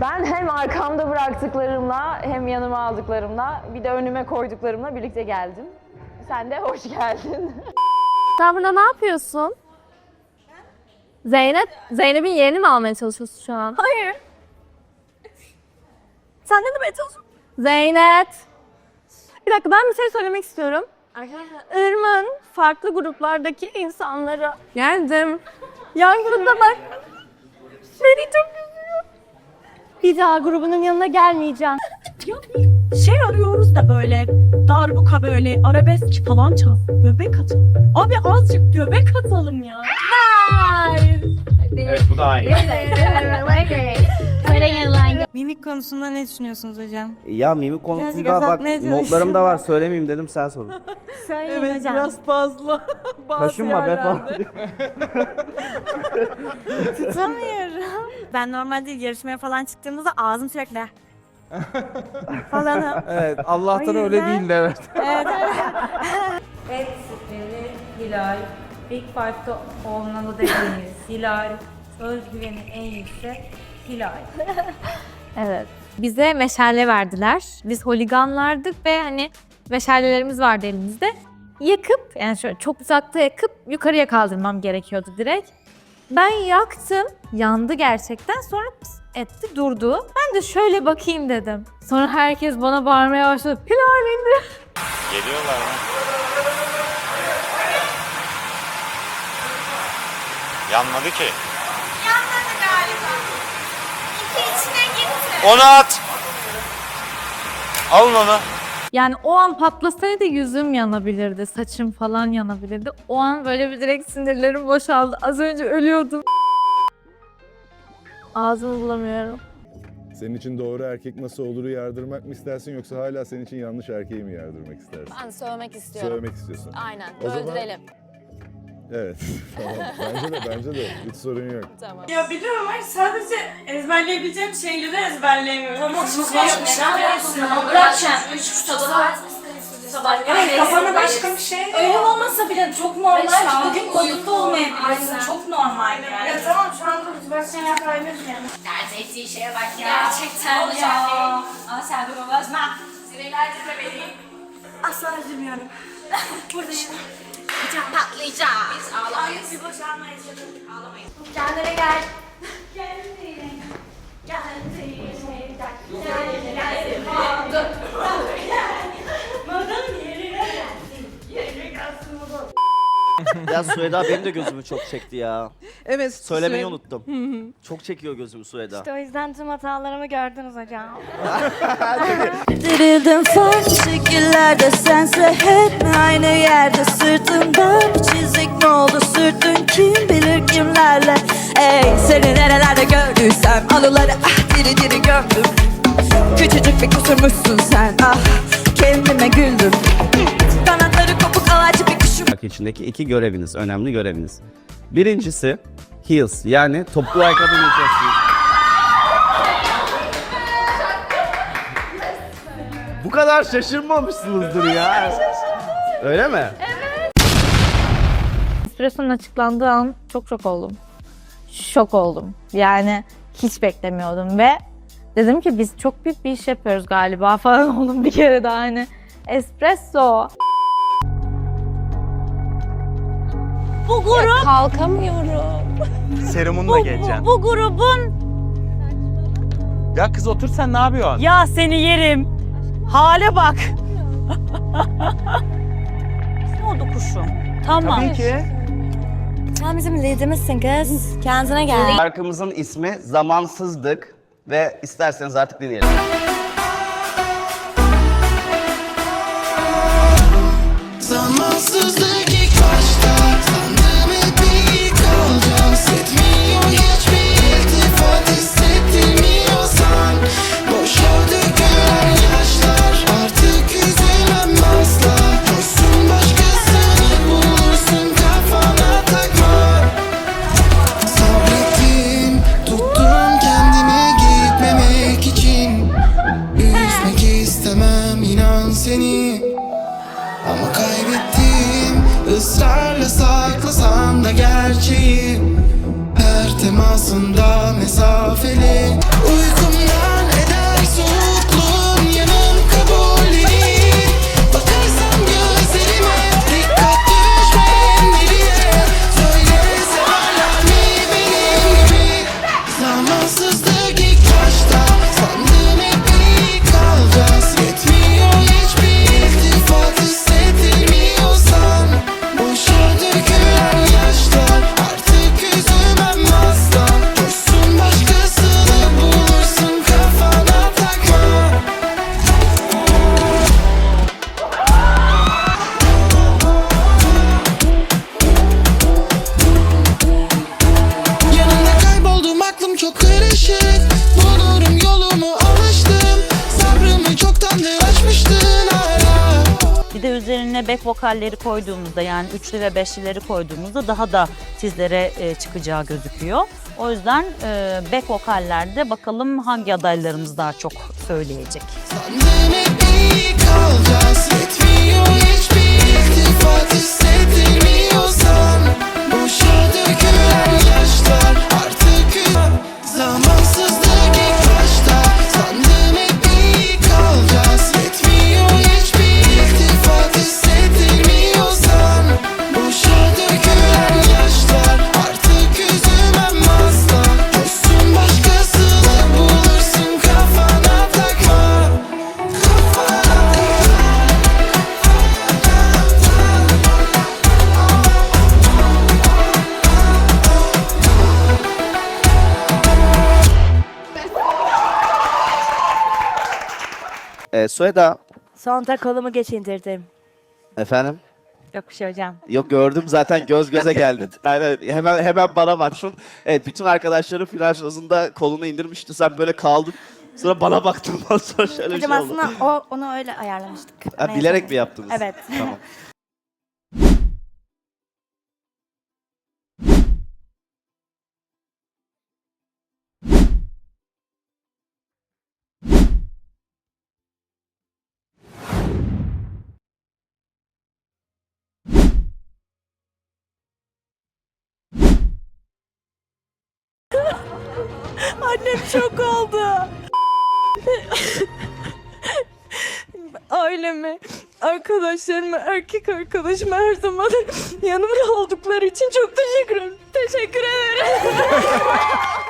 Ben hem arkamda bıraktıklarımla hem yanıma aldıklarımla bir de önüme koyduklarımla birlikte geldim. Sen de hoş geldin. Sen burada ne yapıyorsun? Zeynep, Zeynep'in yerini mi almaya çalışıyorsun şu an? Hayır. Sen ne demeye çalışıyorsun? Zeynep! Bir dakika ben bir şey söylemek istiyorum. Irmak'ın farklı gruplardaki insanlara geldim. Yan grupta bak. Bir daha grubunun yanına gelmeyeceğim. Ya bir şey arıyoruz da böyle darbuka böyle arabesk falan çal. Göbek atalım. Abi azıcık göbek atalım ya. Evet bu da aynı. Mimik konusunda ne düşünüyorsunuz hocam? Ya mimik konusunda bak azaltmaya notlarım da var söylemeyeyim dedim sen sorun. Söyleyin hocam. fazla. Kaşınma be falan. Tutamıyorum. Ben normalde yarışmaya falan çıktığımızda ağzım sürekli falan. evet Allah'tan öyle değildi evet. Et spreni Hilal. İlk farklı olmalı dediğimiz Hilal. Özgüveni en yüksek Hilal. Evet. Bize meşale verdiler. Biz holiganlardık ve hani meşalelerimiz vardı elimizde. Yakıp yani şöyle çok uzakta yakıp yukarıya kaldırmam gerekiyordu direkt. Ben yaktım. Yandı gerçekten. Sonra etti durdu. Ben de şöyle bakayım dedim. Sonra herkes bana bağırmaya başladı. Hilal indi. Geliyorlar mı? Yanmadı ki. Yanmadı galiba. Onu at. Alın onu. Yani o an patlasaydı yüzüm yanabilirdi, saçım falan yanabilirdi. O an böyle bir direkt sinirlerim boşaldı. Az önce ölüyordum. Ağzımı bulamıyorum. Senin için doğru erkek nasıl oluru yardırmak mı istersin yoksa hala senin için yanlış erkeği mi yardırmak istersin? Ben söylemek istiyorum. Söylemek istiyorsun. Aynen. O zaman- Öldürelim. Evet. tamam. Bence de bence de. Hiç sorun yok. Tamam. Ya biliyorum ama sadece ezberleyebileceğim şeyleri ezberleyemiyorum. Ama şey sabah. Sabah. Evet kafana başka bir şey. Öyle olmasa bile çok normal. Bugün boyutlu olmayabilirsin. Çok normal yani. Ya tamam şu an motivasyon yapabiliriz yani. Ettiği şeye bak ya. Gerçekten ya. Ama sen bunu bozma. Sinirlendirme beni. Asla üzülmüyorum. Buradayım. Hocam patlayacağım. Biz ağlamayız. Bir boşanma yaşadık. Ağlamayız. Kendine gel. Kendine gel. Kendine gel. Dur. Ya Sueda benim de gözümü çok çekti ya. Evet. Söylemeyi unuttum. çok çekiyor gözümü Sueda. İşte o yüzden tüm hatalarımı gördünüz hocam. Dirildim farklı şekillerde sense hep aynı yerde Sırtımda bir çizik ne oldu sürtün kim bilir kimlerle Ey seni nerelerde gördüysem anıları ah diri diri gömdüm Küçücük bir kusurmuşsun sen içindeki iki göreviniz, önemli göreviniz. Birincisi heels yani toplu ayakkabı giyiyorsunuz. Bu kadar şaşırmamışsınızdır ya. Öyle mi? Espresso'nun açıklandığı an çok şok oldum. Şok oldum. Yani hiç beklemiyordum ve dedim ki biz çok büyük bir iş yapıyoruz galiba falan oldum bir kere daha hani. Espresso. Bu grup, Kalkamıyorum. Serumunla geleceksin. bu grubun Ya kız otur sen ne yapıyorsun? Ya seni yerim. Hale bak. ne oldu kuşum? Tamam. Tabii ki. Sen bizim liderimizsin kız. Kendine gel. Şarkımızın ismi Zamansızdık ve isterseniz artık dinleyelim. Zamansızlık Simasında mesafeli. İçine back vokalleri koyduğumuzda yani üçlü ve beşlileri koyduğumuzda daha da sizlere e, çıkacağı gözüküyor. O yüzden e, back vokallerde bakalım hangi adaylarımız daha çok söyleyecek. Hep iyi kalacağız Yetmiyor Ee, Sueda. Sonunda kolumu geç indirdim. Efendim? Yok bir şey hocam. Yok gördüm zaten göz göze geldin. Yani hemen hemen bana baktın. Evet bütün arkadaşları final sırasında kolunu indirmişti. Sen böyle kaldın. Sonra bana baktın. Ondan sonra şöyle bir Hocam şey oldu. aslında o, onu öyle ayarlamıştık. Ha, Neyse. bilerek mi yaptınız? Evet. Tamam. Annem şok oldu. Aileme, arkadaşlarıma, erkek arkadaşıma her zaman yanımda oldukları için çok teşekkür ederim. Teşekkür ederim.